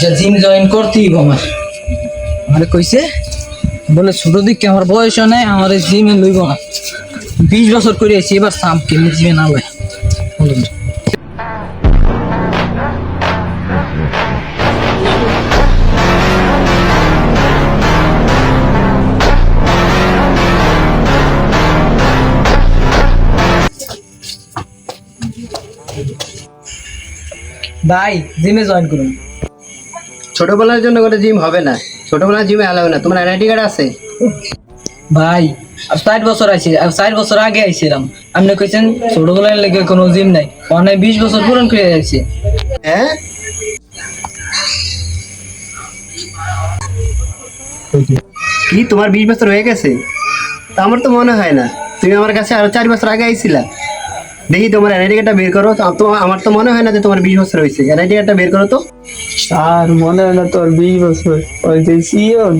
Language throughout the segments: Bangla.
যে জিম জয়েন করতেই আমার। আমারে কইছে, বলে ছোট দিকে আমার বয়সও নাই, আমার জিমে লইব না। বিশ বছর করে আছি এবার সাম কেমনি জিমে না লয়। ভাই, জিমে জয়েন করুন। ছোটবেলার জন্য কোনো জিম হবে না। ছোটবেলার জিমে অ্যালাউ না। তোমার এনআইডি কার্ড আছে? ভাই আর ষাট বছর আইছি আর ষাট বছর আগে আইছিলাম। আপনি কইছেন ছোটবেলার লেগে কোনো জিম নাই। অনেক বিশ বছর পূরণ করে যাচ্ছে হ্যাঁ? কি তোমার বিশ বছর হয়ে গেছে? আমার তো মনে হয় না। তুমি আমার কাছে আরও চার বছর আগে আইছিলা। দেখি তোমার এনআইডি কার্ডটা বের করো। তো তো আমার তো মনে হয় না যে তোমার বিশ বছর হয়েছে। এনআইডি কার্ডটা বের করো তো। আর মনে হয় না তোর বিশ বছর। ওই যে সিয়ন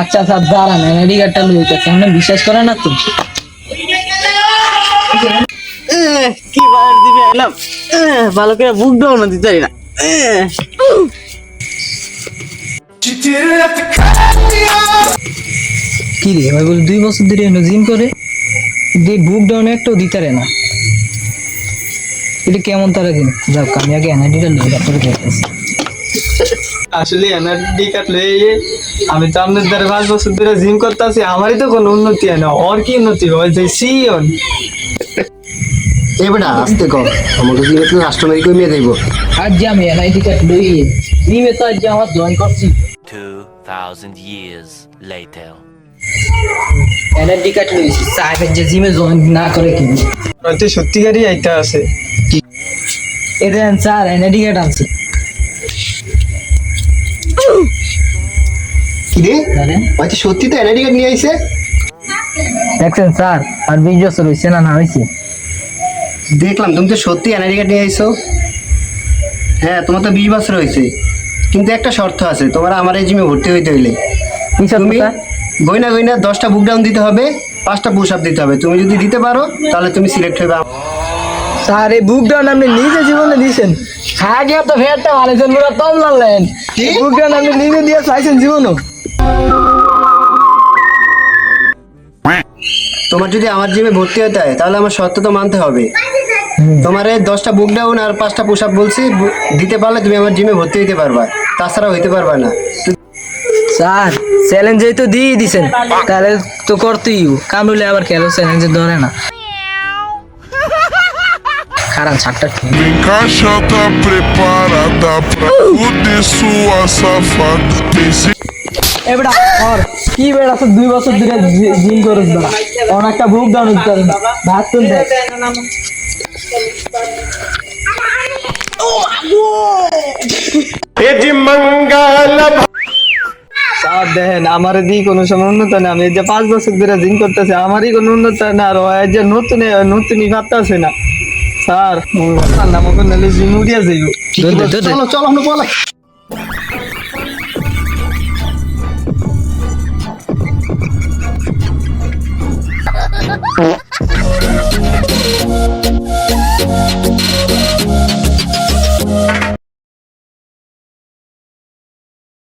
আচ্ছা স্যার দাঁড়ান এনআইডি কার্ডটা লইতেছে আপনি বিশ্বাস করেন না তো? কি বার দিবে এলাম। ভালো করে বুক দাও না দিতে না। কি রে ভাই বলে দুই বছর ধরে জিম করে। দিয়ে বুক ডাউন একটাও দিতারে না। এটা কেমন তারা দিন যাক আমি আগে এনআইডিটা লই তারপরে দেখতেছি। আসলে এনার্জি কার্ড লয়ে আমি তো আপনার দ্বারা পাঁচ বছর ধরে জিম করতেছি আমারই তো কোনো উন্নতি হয় না। ওর কি উন্নতি হয়? যে সিয়ন এবার আসতে কম আমাকে জিমে তো রাষ্ট্রপতি কমিয়ে দেবো। আজ যে আমি এনআইডি কার্ড লই জিমে তো আজ যে আমার জয়েন করছি। 2,000 years later. এনআইডি কার্ড লইছি সাহেবের যে জিমে জয়েন না করে কি? হয়তো সত্যিকারই আইতা আছে। এদের স্যার এনআইডি কার্ড আছে কি রে জানেন? সত্যি তো এনআইডি কার্ড নিয়ে আইছে? দেখছেন স্যার আর বিশ বছর হয়েছে না না হয়েছে দেখলাম তুমি তো সত্যি এনআইডি কার্ড নিয়ে আইছো। হ্যাঁ তোমার তো বিশ বছর হয়েছে কিন্তু একটা শর্ত আছে তোমার আমার এই জিমে ভর্তি হইতে হইলে। তুমি? গইনা গইনা দশটা বুক ডাউন দিতে হবে পাঁচটা পুশ আপ দিতে হবে। তুমি যদি দিতে পারো তাহলে তুমি সিলেক্ট হবে স্যার এই বুক ডাউন আপনি নিজে জীবনে দিয়েছেন। খাওয়া গিয়ে তো ফেরটা মারেছেন পুরো তম লালেন কি? বুক ডাউন আপনি নিজে দিয়ে চাইছেন জীবনও? তোমার যদি আমার জিমে ভর্তি হতে হয় তাহলে আমার শর্ত তো মানতে হবে। তোমার এই দশটা বুক ডাউন আর পাঁচটা পুশ আপ বলছি দিতে পারলে তুমি আমার জিমে ভর্তি হইতে পারবা। তাছাড়া হইতে পারবা না। স্যার চ্যালেঞ্জ তো দিয়ে দিছেন। তাহলে তো করতেই কামড়ুলে আবার কেন চ্যালেঞ্জে ধরে না। কারণ ছাড়টা ঠিক Vem caixa tá preparada pra fuder sua safada. Tem sim. এবড়া আর কি বেড়া তো দুই বছর ধরে জিম করছ বেড়া অনেক একটা বুক ডাউন দিতে ভাত তুল দেখ স্যার দেখেন আমার দিকে কোনো সময় উন্নত না। আমি যে পাঁচ বছর ধরে জিম করতেছি আমারই কোনো উন্নত না। আর যে নতুন নতুনই ভাবতেছে না। স্যার নাম নালে জিম উড়িয়া যাইব। চলো চলো আমরা বলা